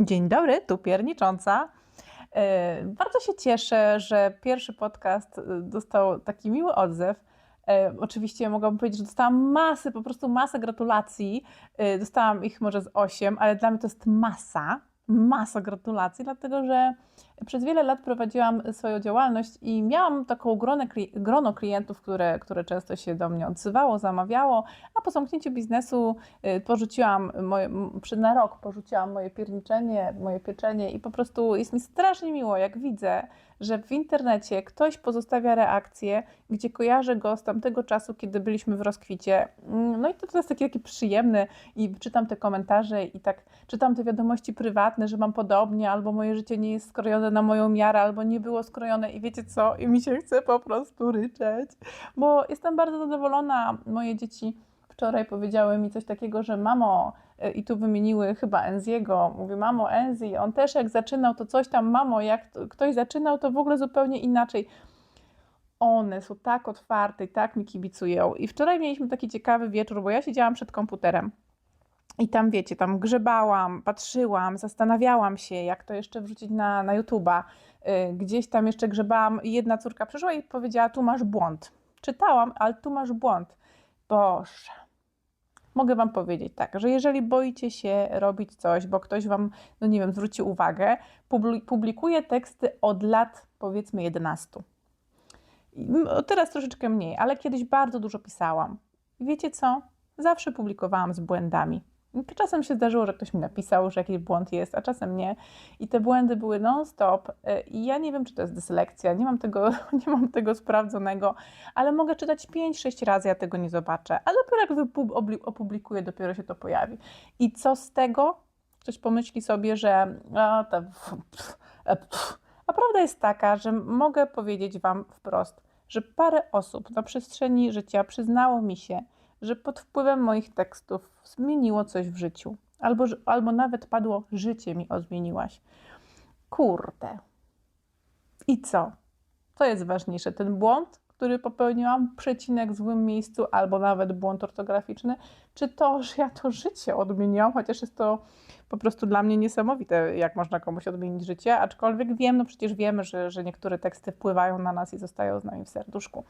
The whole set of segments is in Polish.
Dzień dobry, tu piernicząca. E, Bardzo się cieszę, że pierwszy podcast e, dostał taki miły odzew. E, Oczywiście mogłabym powiedzieć, że dostałam masy, po prostu masę gratulacji. Dostałam ich może z 8, ale dla mnie to jest masa, masa gratulacji, dlatego że przez wiele lat prowadziłam swoją działalność i miałam taką grono, kli- grono klientów, które, które często się do mnie odzywało, zamawiało, a po zamknięciu biznesu y, porzuciłam moje, na rok porzuciłam moje pierniczenie, moje pieczenie i po prostu jest mi strasznie miło, jak widzę, że w internecie ktoś pozostawia reakcję, gdzie kojarzę go z tamtego czasu, kiedy byliśmy w rozkwicie. Mm, No i to, jest takie, takie przyjemne i czytam te komentarze i tak czytam te wiadomości prywatne, że mam podobnie, albo moje życie nie jest skrojone na moją miarę, albo nie było skrojone i wiecie co, i mi się chce po prostu ryczeć, bo jestem bardzo zadowolona. Moje dzieci wczoraj powiedziały mi coś takiego, że mamo, y, i tu wymieniły chyba Enziego, mówi mamo Enzi, on też jak zaczynał to coś tam, mamo, jak to, ktoś zaczynał to w ogóle zupełnie inaczej. One są tak otwarte i tak mi kibicują. I wczoraj mieliśmy taki ciekawy wieczór, bo ja siedziałam przed komputerem. I tam wiecie, tam grzebałam, patrzyłam, zastanawiałam się, jak to jeszcze wrzucić na, na YouTube'a. Y, Gdzieś tam jeszcze grzebałam i jedna córka przyszła i powiedziała, tu masz błąd. Czytałam, ale tu masz błąd. Boże. Mogę Wam powiedzieć tak, że jeżeli boicie się robić coś, bo ktoś Wam, no nie wiem, zwróci uwagę, publi- publikuję teksty od lat powiedzmy 11. I, m, Teraz troszeczkę mniej, ale kiedyś bardzo dużo pisałam. Wiecie co? Zawsze publikowałam z błędami. Czasem się zdarzyło, że ktoś mi napisał, że jakiś błąd jest, a czasem nie. I te błędy były non-stop. Y, I ja nie wiem, czy to jest dyslekcja, nie mam tego, nie mam tego sprawdzonego, ale mogę czytać 5-6 razy, ja tego nie zobaczę. A dopiero jak opublikuję, dopiero się to pojawi. I co z tego? Ktoś pomyśli sobie, że a, ta, pff, e, pff. a prawda jest taka, że mogę powiedzieć Wam wprost, że parę osób na przestrzeni życia przyznało mi się, że pod wpływem moich tekstów zmieniło coś w życiu. Albo, albo nawet padło, życie mi odmieniłaś. Kurde. I co? Co jest ważniejsze? Ten błąd, który popełniłam, przecinek w złym miejscu, albo nawet błąd ortograficzny, czy to, że ja to życie odmieniłam, chociaż jest to po prostu dla mnie niesamowite, jak można komuś odmienić życie, aczkolwiek wiem, no przecież wiemy, że, że niektóre teksty wpływają na nas i zostają z nami w serduszku.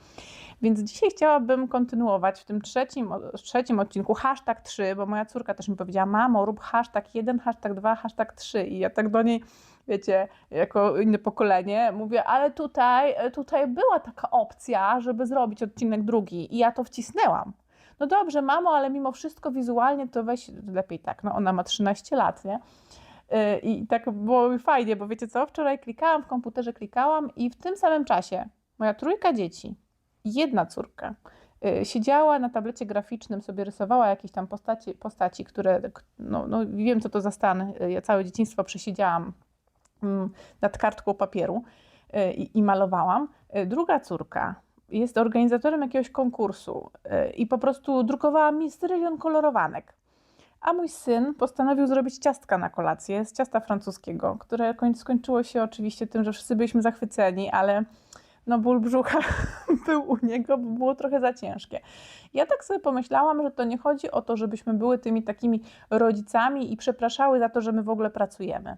Więc dzisiaj chciałabym kontynuować w tym trzecim, trzecim odcinku, hashtag 3, bo moja córka też mi powiedziała, mamo, rób hashtag 1, hashtag 2, hashtag 3 i ja tak do niej, wiecie, jako inne pokolenie mówię, ale tutaj, tutaj była taka opcja, żeby zrobić odcinek drugi i ja to wcisnęłam. No dobrze, mamo, ale mimo wszystko wizualnie to weź lepiej tak. No ona ma 13 lat, nie? Yy, I tak było mi fajnie, bo wiecie co? Wczoraj klikałam w komputerze, klikałam i w tym samym czasie moja trójka dzieci, jedna córka, yy, siedziała na tablecie graficznym, sobie rysowała jakieś tam postaci, postaci które, no, no wiem co to za stan, Yy, ja całe dzieciństwo przesiedziałam nad kartką papieru yy, i, i malowałam. Yy, Druga córka jest organizatorem jakiegoś konkursu yy, i po prostu drukowała mi strylion kolorowanek. A mój syn postanowił zrobić ciastka na kolację z ciasta francuskiego, które koń- skończyło się oczywiście tym, że wszyscy byliśmy zachwyceni, ale no ból brzucha był u niego, bo było trochę za ciężkie. Ja tak sobie pomyślałam, że to nie chodzi o to, żebyśmy były tymi takimi rodzicami i przepraszały za to, że my w ogóle pracujemy.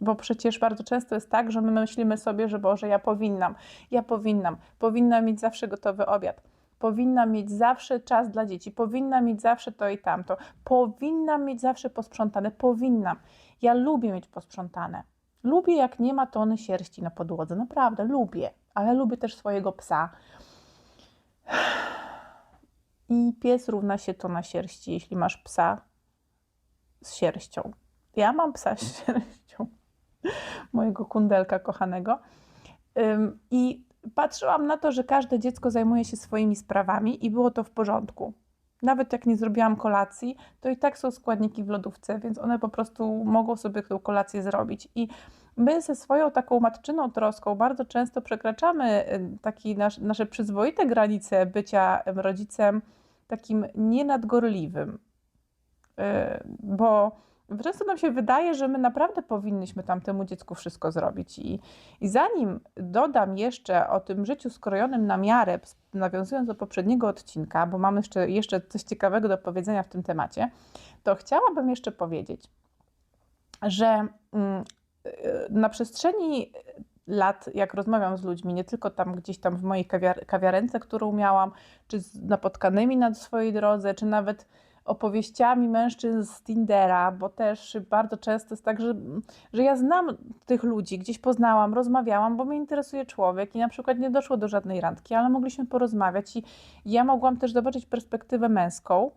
Bo przecież bardzo często jest tak, że my myślimy sobie, że Boże, ja powinnam, ja powinnam, powinnam mieć zawsze gotowy obiad, powinnam mieć zawsze czas dla dzieci, powinnam mieć zawsze to i tamto, powinnam mieć zawsze posprzątane, powinnam. Ja lubię mieć posprzątane. Lubię, jak nie ma tony sierści na podłodze, naprawdę lubię, ale lubię też swojego psa. I pies równa się tona sierści, jeśli masz psa z sierścią. Ja mam psa z sierścią mojego kundelka kochanego. I patrzyłam na to, że każde dziecko zajmuje się swoimi sprawami i było to w porządku. Nawet jak nie zrobiłam kolacji, to i tak są składniki w lodówce, więc one po prostu mogą sobie tą kolację zrobić. I my ze swoją taką matczyną troską bardzo często przekraczamy taki nasz, nasze przyzwoite granice bycia em, rodzicem takim nienadgorliwym. Bo często nam się wydaje, że my naprawdę powinnyśmy tamtemu dziecku wszystko zrobić. I, I zanim dodam jeszcze o tym życiu skrojonym na miarę, nawiązując do poprzedniego odcinka, bo mam jeszcze, jeszcze coś ciekawego do powiedzenia w tym temacie, to chciałabym jeszcze powiedzieć, że mm, y, na przestrzeni lat, jak rozmawiam z ludźmi, nie tylko tam gdzieś tam w mojej kawiar kawiarence, którą miałam, czy z napotkanymi na swojej drodze, czy nawet opowieściami mężczyzn z Tindera, bo też bardzo często jest tak, że, że ja znam tych ludzi, gdzieś poznałam, rozmawiałam, bo mnie interesuje człowiek i na przykład nie doszło do żadnej randki, ale mogliśmy porozmawiać i ja mogłam też zobaczyć perspektywę męską,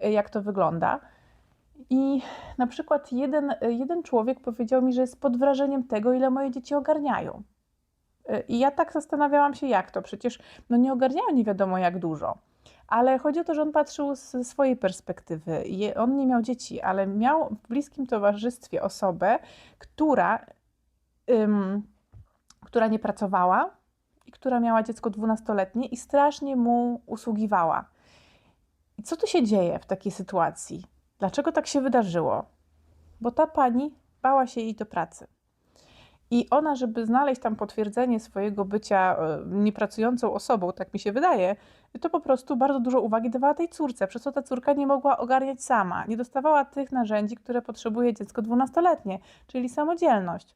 jak to wygląda. I na przykład jeden, jeden człowiek powiedział mi, że jest pod wrażeniem tego, ile moje dzieci ogarniają. I ja tak zastanawiałam się, jak to. Przecież no nie ogarniają nie wiadomo jak dużo. Ale chodzi o to, że on patrzył z swojej perspektywy. On nie miał dzieci, ale miał w bliskim towarzystwie osobę, która, ym, która nie pracowała i która miała dziecko dwunastoletnie i strasznie mu usługiwała. I co tu się dzieje w takiej sytuacji? Dlaczego tak się wydarzyło? Bo ta pani bała się jej do pracy. I ona, żeby znaleźć tam potwierdzenie swojego bycia e, niepracującą osobą, tak mi się wydaje, to po prostu bardzo dużo uwagi dawała tej córce, przez co ta córka nie mogła ogarniać sama, nie dostawała tych narzędzi, które potrzebuje dziecko dwunastoletnie, czyli samodzielność.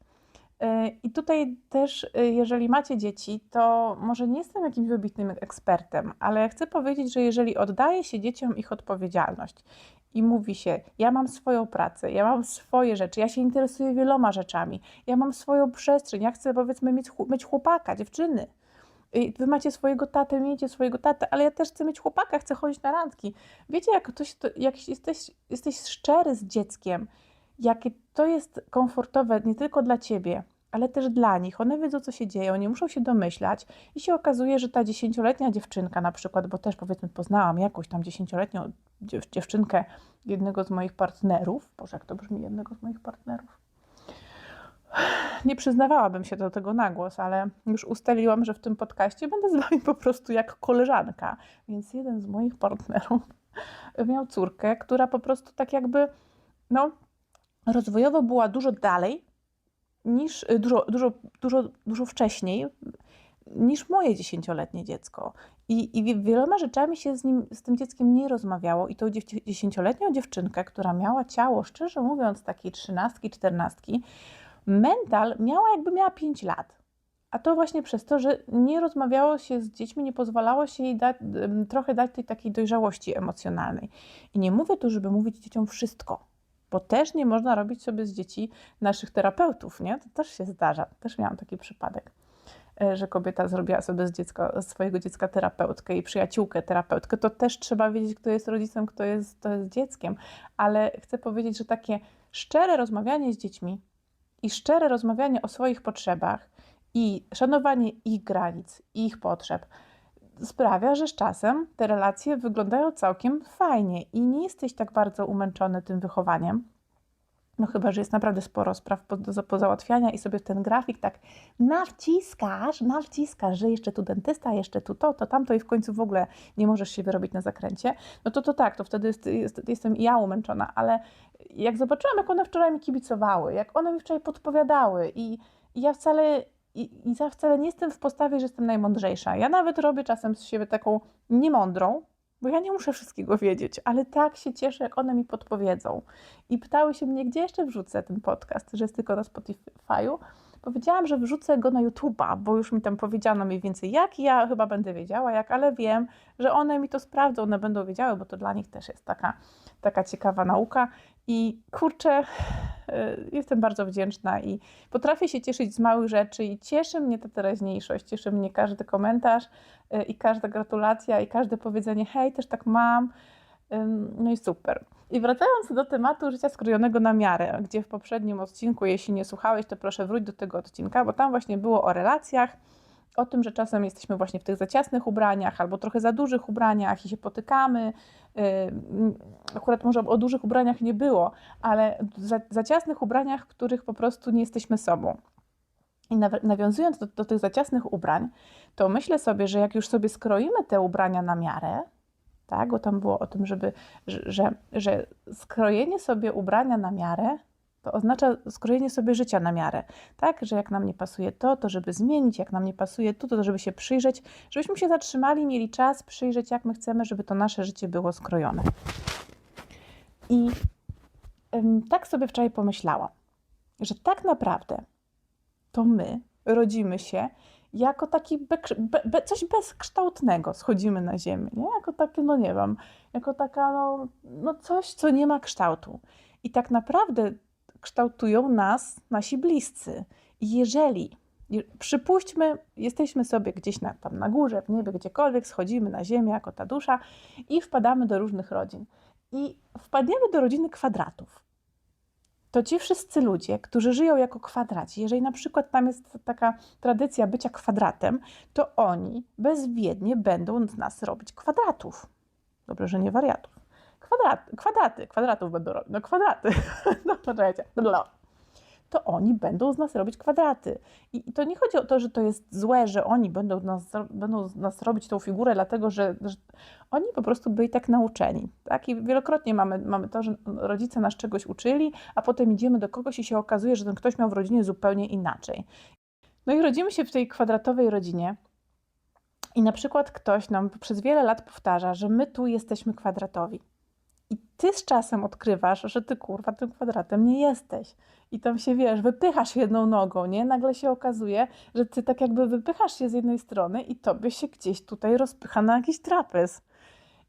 E, I tutaj też, e, jeżeli macie dzieci, to może nie jestem jakimś wybitnym ekspertem, ale chcę powiedzieć, że jeżeli oddaje się dzieciom ich odpowiedzialność i mówi się: Ja mam swoją pracę, ja mam swoje rzeczy, ja się interesuję wieloma rzeczami, ja mam swoją przestrzeń, ja chcę powiedzmy mieć, mieć chłopaka, dziewczyny. Wy macie swojego tatę, miejcie swojego tatę, ale ja też chcę mieć chłopaka, chcę chodzić na randki. Wiecie, jak, to, jak jesteś, jesteś szczery z dzieckiem, jakie to jest komfortowe nie tylko dla ciebie, ale też dla nich. One wiedzą, co się dzieje, oni muszą się domyślać i się okazuje, że ta dziesięcioletnia dziewczynka na przykład, bo też powiedzmy poznałam jakąś tam dziesięcioletnią dziewczynkę jednego z moich partnerów, Boże, jak to brzmi, jednego z moich partnerów. Nie przyznawałabym się do tego na głos, ale już ustaliłam, że w tym podcaście będę z wami po prostu jak koleżanka. Więc jeden z moich partnerów miał córkę, która po prostu tak jakby, no, rozwojowo była dużo dalej niż dużo, dużo, dużo, dużo wcześniej niż moje dziesięcioletnie dziecko. I, I wieloma rzeczami się z, nim, z tym dzieckiem nie rozmawiało. I tą dziesięcioletnią dziewczynkę, która miała ciało, szczerze mówiąc, takiej trzynastki, czternastki, mental miała jakby miała pięć lat. A to właśnie przez to, że nie rozmawiało się z dziećmi, nie pozwalało się jej dać, trochę dać tej takiej dojrzałości emocjonalnej. I nie mówię tu, żeby mówić dzieciom wszystko, bo też nie można robić sobie z dzieci naszych terapeutów, nie? To też się zdarza. Też miałam taki przypadek, że kobieta zrobiła sobie z dziecka, swojego dziecka terapeutkę i przyjaciółkę terapeutkę. To też trzeba wiedzieć, kto jest rodzicem, kto jest, kto jest dzieckiem. Ale chcę powiedzieć, że takie szczere rozmawianie z dziećmi i szczere rozmawianie o swoich potrzebach i szanowanie ich granic, ich potrzeb sprawia, że z czasem te relacje wyglądają całkiem fajnie i nie jesteś tak bardzo umęczony tym wychowaniem. No chyba, że jest naprawdę sporo spraw do pozałatwiania i sobie ten grafik tak nawciskasz, nawciskasz, że jeszcze tu dentysta, jeszcze tu to, to tamto i w końcu w ogóle nie możesz się wyrobić na zakręcie, no to to tak, to wtedy jest, jest, jestem ja umęczona, ale jak zobaczyłam, jak one wczoraj mi kibicowały, jak one mi wczoraj podpowiadały i, i ja wcale i, I ja wcale nie jestem w postawie, że jestem najmądrzejsza. Ja nawet robię czasem z siebie taką niemądrą, bo ja nie muszę wszystkiego wiedzieć, ale tak się cieszę, jak one mi podpowiedzą. I pytały się mnie, gdzie jeszcze wrzucę ten podcast, że jest tylko na Spotify'u. Powiedziałam, że wrzucę go na YouTube'a, bo już mi tam powiedziano mniej więcej jak i ja chyba będę wiedziała jak, ale wiem, że one mi to sprawdzą, one będą wiedziały, bo to dla nich też jest taka, taka ciekawa nauka. I kurczę, y, jestem bardzo wdzięczna i potrafię się cieszyć z małych rzeczy i cieszy mnie ta teraźniejszość, cieszy mnie każdy komentarz y, i każda gratulacja i każde powiedzenie hej, też tak mam. No i super. I wracając do tematu życia skrojonego na miarę, gdzie w poprzednim odcinku, jeśli nie słuchałeś, to proszę wróć do tego odcinka, bo tam właśnie było o relacjach, o tym, że czasem jesteśmy właśnie w tych za ciasnych ubraniach albo trochę za dużych ubraniach i się potykamy. Akurat może o dużych ubraniach nie było, ale za, za ciasnych ubraniach, w których po prostu nie jesteśmy sobą. I nawiązując do, do tych za ciasnych ubrań, to myślę sobie, że jak już sobie skroimy te ubrania na miarę, tak, bo tam było o tym, żeby, że, że, skrojenie sobie ubrania na miarę to oznacza skrojenie sobie życia na miarę, tak? Że jak nam nie pasuje to, to żeby zmienić, jak nam nie pasuje to, to żeby się przyjrzeć, żebyśmy się zatrzymali, mieli czas przyjrzeć, jak my chcemy, żeby to nasze życie było skrojone. I tak sobie wczoraj pomyślałam. że tak naprawdę to my rodzimy się jako taki be, be, coś bezkształtnego, schodzimy na ziemię, nie? jako takie, no nie wiem, jako taka, no, no coś, co nie ma kształtu. I tak naprawdę kształtują nas nasi bliscy. I jeżeli Przypuśćmy, jesteśmy sobie gdzieś na, tam na górze, w niebie, gdziekolwiek, schodzimy na ziemię jako ta dusza i wpadamy do różnych rodzin. I wpadniemy do rodziny kwadratów. To ci wszyscy ludzie, którzy żyją jako kwadraci, jeżeli na przykład tam jest taka tradycja bycia kwadratem, to oni bezwiednie będą z nas robić kwadratów. Dobrze, że nie wariatów. Kwadrat, kwadraty, kwadratów będą robić. No kwadraty. No poczekajcie to oni będą z nas robić kwadraty. I to nie chodzi o to, że to jest złe, że oni będą, nas, będą z nas robić tą figurę, dlatego że, że oni po prostu byli tak nauczeni. Tak? I wielokrotnie mamy, mamy to, że rodzice nas czegoś uczyli, a potem idziemy do kogoś i się okazuje, że ten ktoś miał w rodzinie zupełnie inaczej. No i rodzimy się w tej kwadratowej rodzinie. I na przykład ktoś nam przez wiele lat powtarza, że my tu jesteśmy kwadratowi. I ty z czasem odkrywasz, że ty kurwa tym kwadratem nie jesteś. I tam się wiesz, wypychasz jedną nogą, nie? Nagle się okazuje, że ty tak jakby wypychasz się z jednej strony i tobie się gdzieś tutaj rozpycha na jakiś trapez.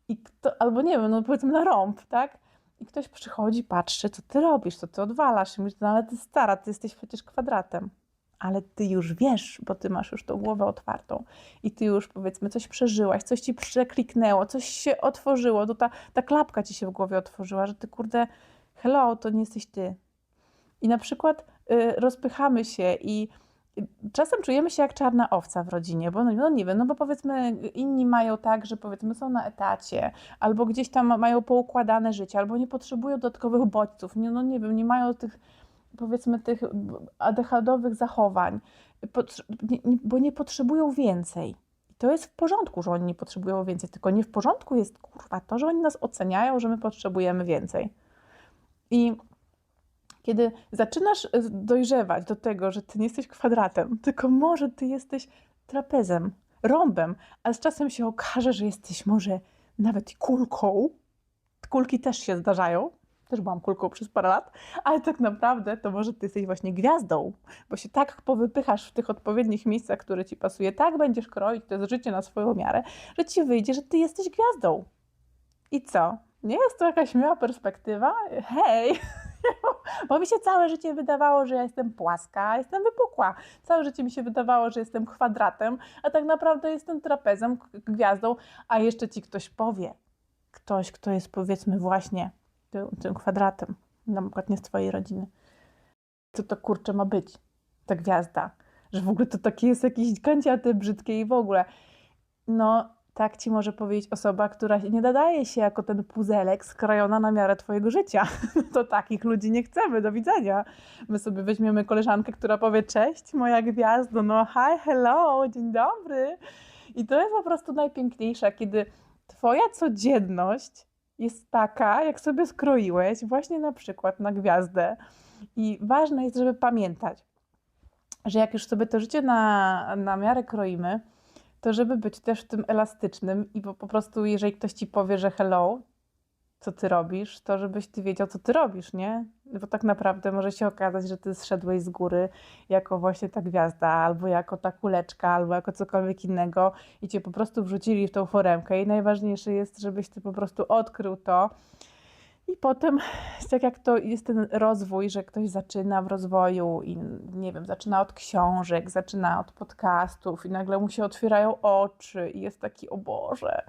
I kto, albo nie wiem, no powiedzmy na rąb, tak? I ktoś przychodzi, patrzy, co ty robisz, co ty odwalasz. I mówisz, no ale ty stara, ty jesteś przecież kwadratem ale ty już wiesz, bo ty masz już tą głowę otwartą i ty już powiedzmy coś przeżyłaś, coś ci przekliknęło, coś się otworzyło, to ta, ta klapka ci się w głowie otworzyła, że ty kurde, hello, to nie jesteś ty. I na przykład y, rozpychamy się i czasem czujemy się jak czarna owca w rodzinie, bo no, no, nie wiem, no bo powiedzmy inni mają tak, że powiedzmy są na etacie, albo gdzieś tam mają poukładane życie, albo nie potrzebują dodatkowych bodźców, nie, no nie wiem, nie mają tych powiedzmy tych adechadowych zachowań, bo nie potrzebują więcej. To jest w porządku, że oni nie potrzebują więcej, tylko nie w porządku jest kurwa to, że oni nas oceniają, że my potrzebujemy więcej. I kiedy zaczynasz e, dojrzewać do tego, że ty nie jesteś kwadratem, tylko może ty jesteś trapezem, rąbem, a z czasem się okaże, że jesteś może nawet kulką. Kulki też się zdarzają, też byłam kulką przez parę lat, ale tak naprawdę to może ty jesteś właśnie gwiazdą, bo się tak powypychasz w tych odpowiednich miejscach, które ci pasuje, tak będziesz kroić to jest życie na swoją miarę, że ci wyjdzie, że ty jesteś gwiazdą. I co? Nie jest to jakaś miła perspektywa? Hej! Bo mi się całe życie wydawało, że ja jestem płaska, jestem wypukła. Całe życie mi się wydawało, że jestem kwadratem, a tak naprawdę jestem trapezem, gwiazdą, a jeszcze ci ktoś powie. Ktoś, kto jest powiedzmy właśnie tym, kwadratem, na przykład nie z twojej rodziny. Co to kurczę ma być? Ta gwiazda. Że w ogóle to takie jest jakieś kanciate, brzydkie i w ogóle. No, tak ci może powiedzieć osoba, która nie nadaje się jako ten puzelek skrojona na miarę twojego życia. To takich ludzi nie chcemy, do widzenia. My sobie weźmiemy koleżankę, która powie cześć, moja gwiazdo, no hi, hello, dzień dobry. I to jest po prostu najpiękniejsze, kiedy twoja codzienność jest taka, jak sobie skroiłeś, właśnie na przykład na gwiazdę. I ważne jest, żeby pamiętać, że jak już sobie to życie na, na miarę kroimy, to żeby być też tym elastycznym i po, po prostu, jeżeli ktoś ci powie, że hello, co ty robisz, to żebyś ty wiedział, co ty robisz, nie? Bo tak naprawdę może się okazać, że ty zszedłeś z góry jako właśnie ta gwiazda, albo jako ta kuleczka, albo jako cokolwiek innego i cię po prostu wrzucili w tą foremkę. I najważniejsze jest, żebyś ty po prostu odkrył to i potem, tak jak to jest ten rozwój, że ktoś zaczyna w rozwoju i nie wiem, zaczyna od książek, zaczyna od podcastów i nagle mu się otwierają oczy i jest taki, o Boże,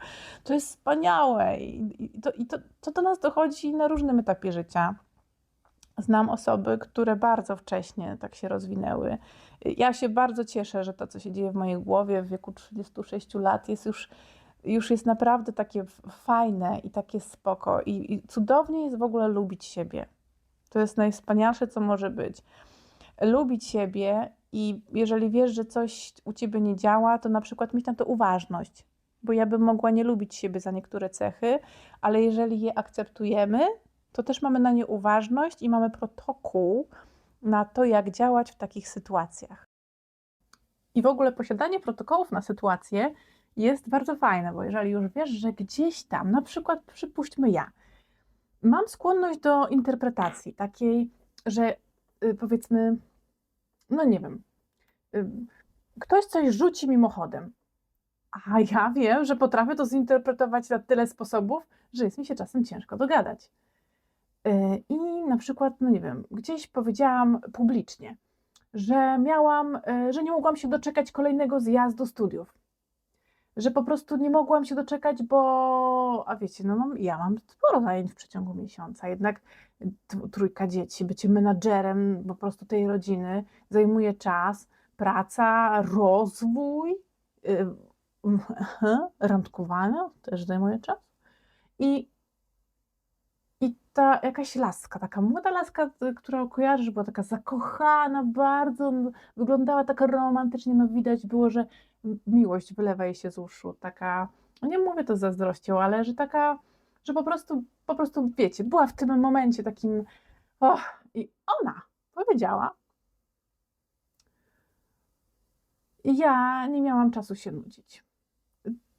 to jest wspaniałe. I, to, i to, to do nas dochodzi na różnym etapie życia. Znam osoby, które bardzo wcześnie tak się rozwinęły. Ja się bardzo cieszę, że to, co się dzieje w mojej głowie w wieku 36 lat, jest już już jest naprawdę takie fajne i takie spoko. I, I, cudownie jest w ogóle lubić siebie. To jest najwspanialsze, co może być. Lubić siebie i jeżeli wiesz, że coś u ciebie nie działa, to na przykład mieć na to uważność. Bo ja bym mogła nie lubić siebie za niektóre cechy, ale jeżeli je akceptujemy, to też mamy na nie uważność i mamy protokół na to, jak działać w takich sytuacjach. I w ogóle posiadanie protokołów na sytuacje jest bardzo fajne, bo jeżeli już wiesz, że gdzieś tam, na przykład przypuśćmy ja, mam skłonność do interpretacji takiej, że y, powiedzmy, no nie wiem, y, ktoś coś rzuci mimochodem, a ja wiem, że potrafię to zinterpretować na tyle sposobów, że jest mi się czasem ciężko dogadać. Y, I na przykład, no nie wiem, gdzieś powiedziałam publicznie, że miałam, że nie mogłam się doczekać kolejnego zjazdu studiów. Że po prostu nie mogłam się doczekać, bo, a wiecie, no mam, ja mam sporo zajęć w przeciągu miesiąca, jednak trójka dzieci, bycie menadżerem po prostu tej rodziny zajmuje czas, praca, rozwój, y, randkowania też zajmuje czas. I ta jakaś laska, taka młoda laska, która kojarzysz, była taka zakochana bardzo, wyglądała tak romantycznie, no widać było, że miłość wylewa jej się z uszu, taka, nie mówię to z zazdrością, ale że taka, że po prostu, po prostu wiecie, była w tym momencie takim, och, i ona powiedziała, ja nie miałam czasu się nudzić.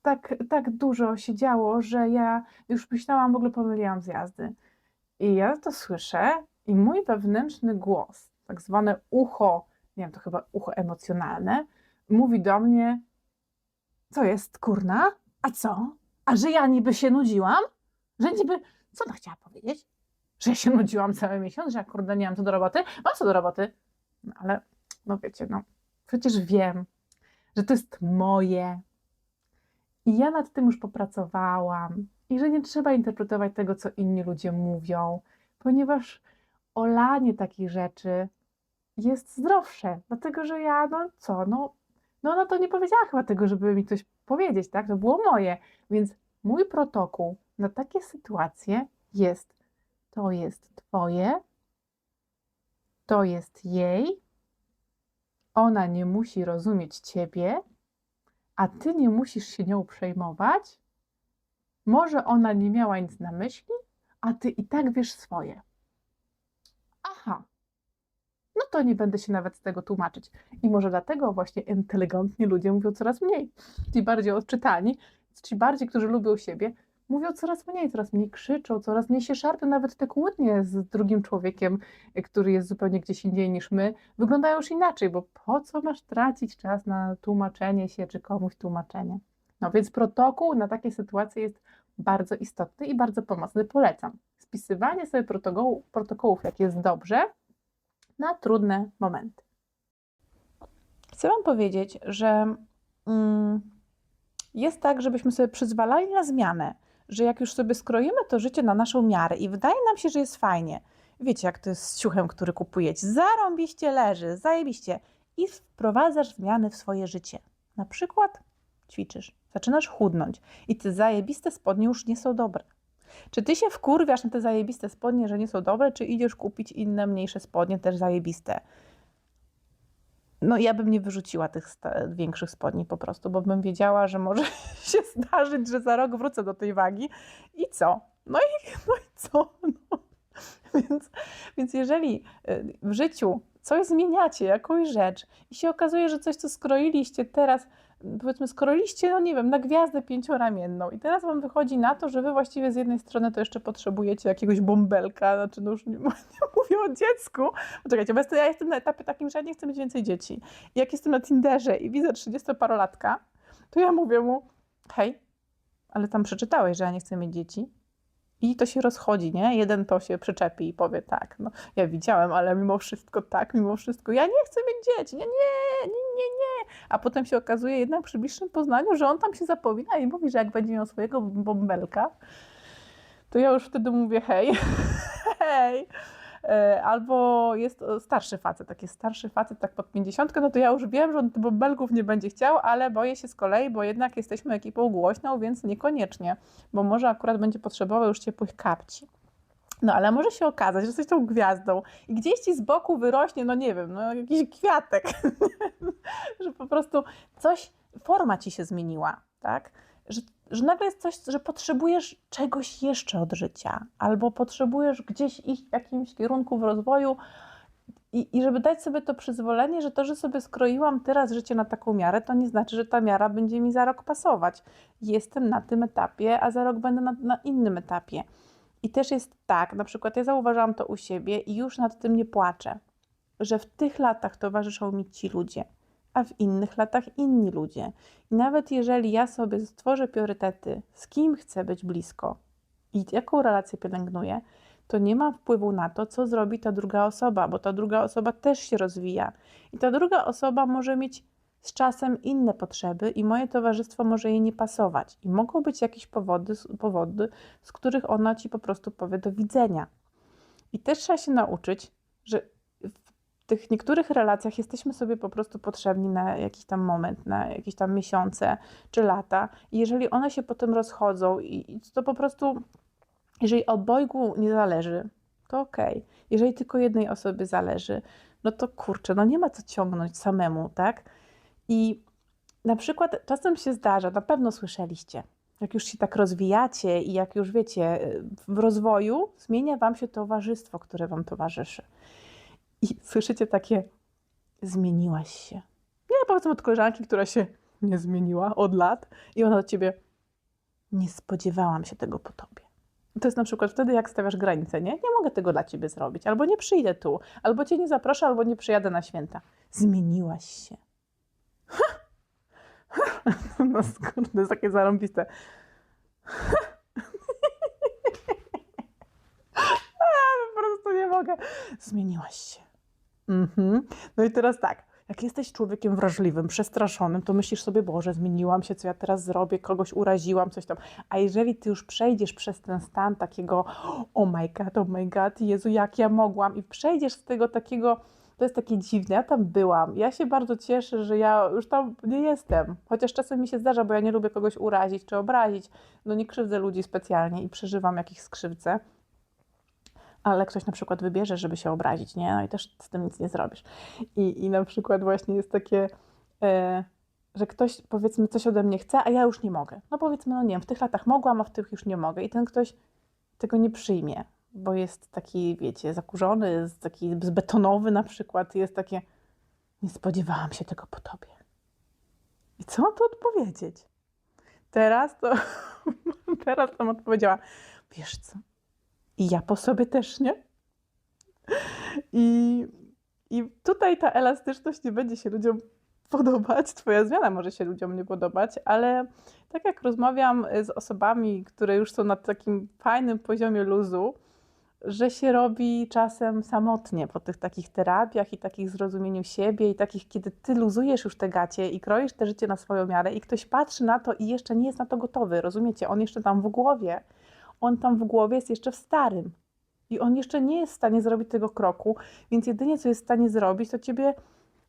Tak, tak dużo się działo, że ja już myślałam, w ogóle pomyliłam zjazdy. I ja to słyszę i mój wewnętrzny głos, tak zwane ucho, nie wiem, to chyba ucho emocjonalne, mówi do mnie, co jest, kurna? A co? A że ja niby się nudziłam? Że niby, co ona chciała powiedzieć? Że ja się nudziłam cały miesiąc, że ja kurde nie mam co do roboty? Mam co do roboty. No ale, no wiecie, no przecież wiem, że to jest moje. I ja nad tym już popracowałam. I że nie trzeba interpretować tego, co inni ludzie mówią, ponieważ olanie takich rzeczy jest zdrowsze. Dlatego, że ja, no co, no, no ona to nie powiedziała chyba tego, żeby mi coś powiedzieć, tak? To było moje. Więc mój protokół na takie sytuacje jest: to jest twoje, to jest jej, ona nie musi rozumieć ciebie, a ty nie musisz się nią przejmować. Może ona nie miała nic na myśli, a ty i tak wiesz swoje. Aha, no to nie będę się nawet z tego tłumaczyć. I może dlatego właśnie inteligentni ludzie mówią coraz mniej. Ci bardziej odczytani, ci bardziej, którzy lubią siebie, mówią coraz mniej, coraz mniej krzyczą, coraz mniej się szarpią. Nawet te kłótnie z drugim człowiekiem, który jest zupełnie gdzieś indziej niż my, wyglądają już inaczej, bo po co masz tracić czas na tłumaczenie się czy komuś tłumaczenie? No więc protokół na takie sytuacje jest bardzo istotny i bardzo pomocny. Polecam. Spisywanie sobie protokołu, protokołów, jak jest dobrze, na trudne momenty. Chcę Wam powiedzieć, że mm, jest tak, żebyśmy sobie przyzwalali na zmianę, że jak już sobie skroimy to życie na naszą miarę i wydaje nam się, że jest fajnie. Wiecie, jak to jest z ciuchem, który kupujecie. Zarąbiście leży, zajebiście. I wprowadzasz zmiany w swoje życie. Na przykład ćwiczysz, zaczynasz chudnąć i te zajebiste spodnie już nie są dobre. Czy ty się wkurwiasz na te zajebiste spodnie, że nie są dobre, czy idziesz kupić inne, mniejsze spodnie, też zajebiste? No ja bym nie wyrzuciła tych większych spodni po prostu, bo bym wiedziała, że może się zdarzyć, że za rok wrócę do tej wagi i co? No i, no i co? No. Więc, więc jeżeli y, w życiu coś zmieniacie, jakąś rzecz i się okazuje, że coś, co skroiliście teraz, powiedzmy, skroiliście, no nie wiem, na gwiazdę pięcioramienną i teraz wam wychodzi na to, że wy właściwie z jednej strony to jeszcze potrzebujecie jakiegoś bąbelka, znaczy no już nie, nie mówię o dziecku, Poczekajcie, bo ja jestem na etapie takim, że ja nie chcę mieć więcej dzieci. I jak jestem na Tinderze i widzę 30-parolatka, to ja mówię mu, hej, ale tam przeczytałeś, że ja nie chcę mieć dzieci. I to się rozchodzi, nie? Jeden to się przyczepi i powie tak, no ja widziałem, ale mimo wszystko tak, mimo wszystko ja nie chcę mieć dzieci, nie, nie, nie, nie, nie. A potem się okazuje jednak przy bliższym poznaniu, że on tam się zapowina i mówi, że jak będzie miał swojego bąbelka, to ja już wtedy mówię hej, hej. E, Albo jest e, starszy facet, taki starszy facet, tak pod 50, no to ja już wiem, że on bąbelków nie będzie chciał, ale boję się z kolei, bo jednak jesteśmy ekipą głośną, więc niekoniecznie, bo może akurat będzie potrzebował już ciepłych kapci. No ale może się okazać, że jesteś tą gwiazdą i gdzieś ci z boku wyrośnie, no nie wiem, no jakiś kwiatek, że po prostu coś, forma ci się zmieniła, tak? Że, że nagle jest coś, że potrzebujesz czegoś jeszcze od życia, albo potrzebujesz gdzieś iść w jakimś kierunku w rozwoju i, i żeby dać sobie to przyzwolenie, że to, że sobie skroiłam teraz życie na taką miarę, to nie znaczy, że ta miara będzie mi za rok pasować. Jestem na tym etapie, a za rok będę na, na innym etapie. I też jest tak, na przykład ja zauważyłam to u siebie i już nad tym nie płaczę. że w tych latach towarzyszą mi ci ludzie, a w innych latach inni ludzie. I nawet jeżeli ja sobie stworzę priorytety, z kim chcę być blisko i jaką relację pielęgnuję, to nie ma wpływu na to, co zrobi ta druga osoba, bo ta druga osoba też się rozwija. I ta druga osoba może mieć z czasem inne potrzeby i moje towarzystwo może jej nie pasować. I mogą być jakieś powody, powody, z których ona ci po prostu powie do widzenia. I też trzeba się nauczyć, że tych niektórych relacjach jesteśmy sobie po prostu potrzebni na jakiś tam moment, na jakieś tam miesiące czy lata. I jeżeli one się potem rozchodzą, i to po prostu, jeżeli obojgu nie zależy, to okej. Okay. Jeżeli tylko jednej osobie zależy, no to kurczę, no nie ma co ciągnąć samemu, tak? I na przykład czasem się zdarza, na pewno słyszeliście, jak już się tak rozwijacie i jak już wiecie, w rozwoju zmienia wam się towarzystwo, które wam towarzyszy. I słyszycie takie, zmieniłaś się. Nie, powiedzmy od koleżanki, która się nie zmieniła od lat i ona do ciebie, nie spodziewałam się tego po tobie. To jest na przykład wtedy, jak stawiasz granicę, nie? Nie mogę tego dla ciebie zrobić, albo nie przyjdę tu, albo cię nie zaproszę, albo nie przyjadę na święta. Zmieniłaś się. No skurde, to jest takie zarąbiste. po prostu nie mogę. Zmieniłaś się. Mhm. No i teraz tak, jak jesteś człowiekiem wrażliwym, przestraszonym, to myślisz sobie, Boże, zmieniłam się, co ja teraz zrobię, kogoś uraziłam, coś tam. A jeżeli ty już przejdziesz przez ten stan takiego, oh my god, oh my god, Jezu, jak ja mogłam, i przejdziesz z tego takiego to jest takie dziwne. Ja tam byłam. Ja się bardzo cieszę, że ja już tam nie jestem. Chociaż czasem mi się zdarza, bo ja nie lubię kogoś urazić czy obrazić. No nie krzywdzę ludzi specjalnie i przeżywam jakieś skrzywce. Ale ktoś na przykład wybierze, żeby się obrazić, nie? No i też z tym nic nie zrobisz. I, i na przykład właśnie jest takie, e, że ktoś powiedzmy coś ode mnie chce, a ja już nie mogę. No powiedzmy, no nie wiem, w tych latach mogłam, a w tych już nie mogę. I ten ktoś tego nie przyjmie bo jest taki, wiecie, zakurzony, jest taki zbetonowy na przykład, jest takie, nie spodziewałam się tego po tobie. I co tu odpowiedzieć? Teraz to, teraz tam odpowiedziała, wiesz co, i ja po sobie też nie. I, I tutaj ta elastyczność nie będzie się ludziom podobać, Twoja zmiana może się ludziom nie podobać, ale tak jak rozmawiam z osobami, które już są na takim fajnym poziomie luzu, że się robi czasem samotnie po tych takich terapiach i takich zrozumieniu siebie i takich, kiedy ty luzujesz już te gacie i kroisz te życie na swoją miarę i ktoś patrzy na to i jeszcze nie jest na to gotowy, rozumiecie? On jeszcze tam w głowie, on tam w głowie jest jeszcze w starym i on jeszcze nie jest w stanie zrobić tego kroku, więc jedynie co jest w stanie zrobić, to ciebie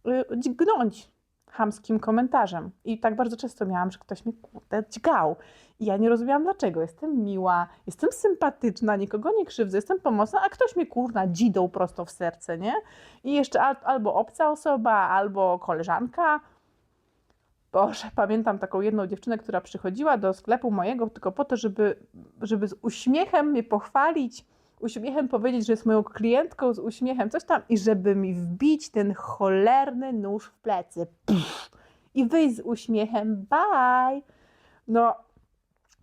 y, dźgnąć, chamskim komentarzem. I tak bardzo często miałam, że ktoś mnie kurde dźgał. I ja nie rozumiałam dlaczego. Jestem miła, jestem sympatyczna, nikogo nie krzywdzę, jestem pomocna, a ktoś mnie kurna dzidą prosto w serce, nie? I jeszcze albo obca osoba, albo koleżanka. Boże, pamiętam taką jedną dziewczynę, która przychodziła do sklepu mojego tylko po to, żeby, żeby z uśmiechem mnie pochwalić, uśmiechem powiedzieć, że jest moją klientką z uśmiechem, coś tam, i żeby mi wbić ten cholerny nóż w plecy. Pff, I wyjść z uśmiechem, bye. No,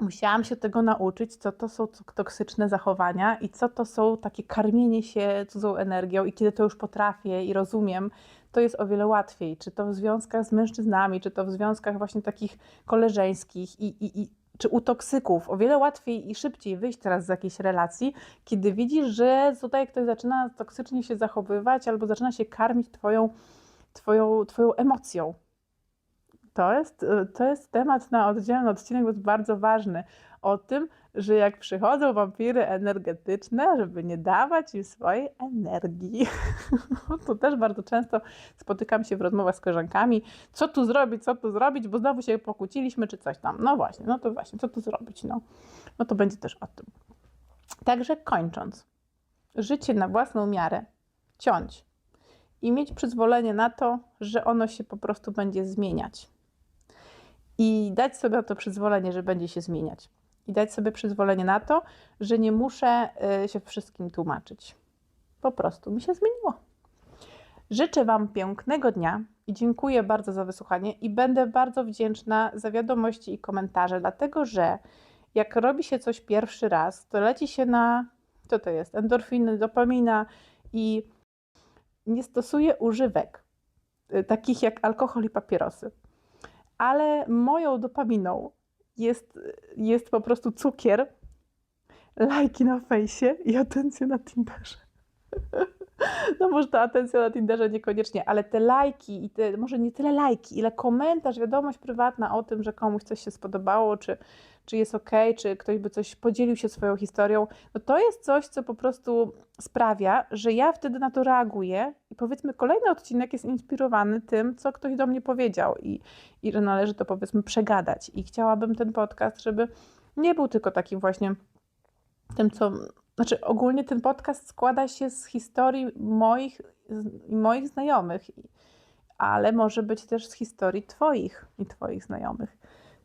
musiałam się tego nauczyć, co to są toksyczne zachowania i co to są takie karmienie się cudzą energią. I kiedy to już potrafię i rozumiem, to jest o wiele łatwiej. Czy to w związkach z mężczyznami, czy to w związkach właśnie takich koleżeńskich i, i, i czy u toksyków o wiele łatwiej i szybciej wyjść teraz z jakiejś relacji, kiedy widzisz, że tutaj ktoś zaczyna toksycznie się zachowywać albo zaczyna się karmić twoją, twoją, twoją emocją. To jest, to jest temat na oddzielny odcinek, bo jest bardzo ważny. O tym, że jak przychodzą wampiry energetyczne, żeby nie dawać im swojej energii. to też bardzo często spotykam się w rozmowach z koleżankami, co tu zrobić, co tu zrobić, bo znowu się pokłóciliśmy, czy coś tam. No właśnie, no to właśnie, co tu zrobić, no. No to będzie też o tym. Także kończąc, życie na własną miarę, ciąć i mieć przyzwolenie na to, że ono się po prostu będzie zmieniać. I dać sobie to przyzwolenie, że będzie się zmieniać i dać sobie przyzwolenie na to, że nie muszę y, się wszystkim tłumaczyć. Po prostu mi się zmieniło. Życzę Wam pięknego dnia i dziękuję bardzo za wysłuchanie i będę bardzo wdzięczna za wiadomości i komentarze, dlatego że jak robi się coś pierwszy raz, to leci się na, co to jest, endorfiny, dopamina i nie stosuję używek, y, takich jak alkohol i papierosy. Ale moją dopaminą jest, jest po prostu cukier, lajki na fejsie i atencja na Tinderze. No może ta atencja na Tinderze niekoniecznie, ale te lajki i te, może nie tyle lajki, ile komentarz, wiadomość prywatna o tym, że komuś coś się spodobało, czy, czy jest ok, czy ktoś by coś podzielił się swoją historią, no to jest coś, co po prostu sprawia, że ja wtedy na to reaguję i powiedzmy kolejny odcinek jest inspirowany tym, co ktoś do mnie powiedział i, i że należy to powiedzmy przegadać. I chciałabym ten podcast, żeby nie był tylko takim właśnie tym, co. Znaczy, ogólnie ten podcast składa się z historii moich i moich znajomych, ale może być też z historii Twoich i Twoich znajomych.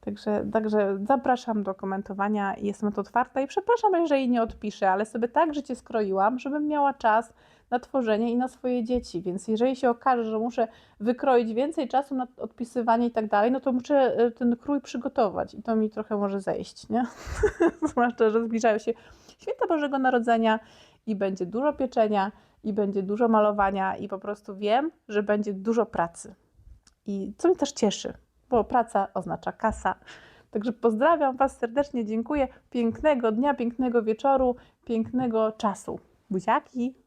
Także, także zapraszam do komentowania, jestem to otwarta i przepraszam, jeżeli nie odpiszę, ale sobie tak życie skroiłam, żebym miała czas na tworzenie i na swoje dzieci. Więc jeżeli się okaże, że muszę wykroić więcej czasu na odpisywanie i tak dalej, no to muszę y, ten krój przygotować i to mi trochę może zejść, nie? Zwłaszcza, że zbliżają się święta Bożego Narodzenia i będzie dużo pieczenia, i będzie dużo malowania, i po prostu wiem, że będzie dużo pracy. I co mnie też cieszy, bo praca oznacza kasa. Także pozdrawiam Was serdecznie, dziękuję. Pięknego dnia, pięknego wieczoru, pięknego czasu. Buziaki!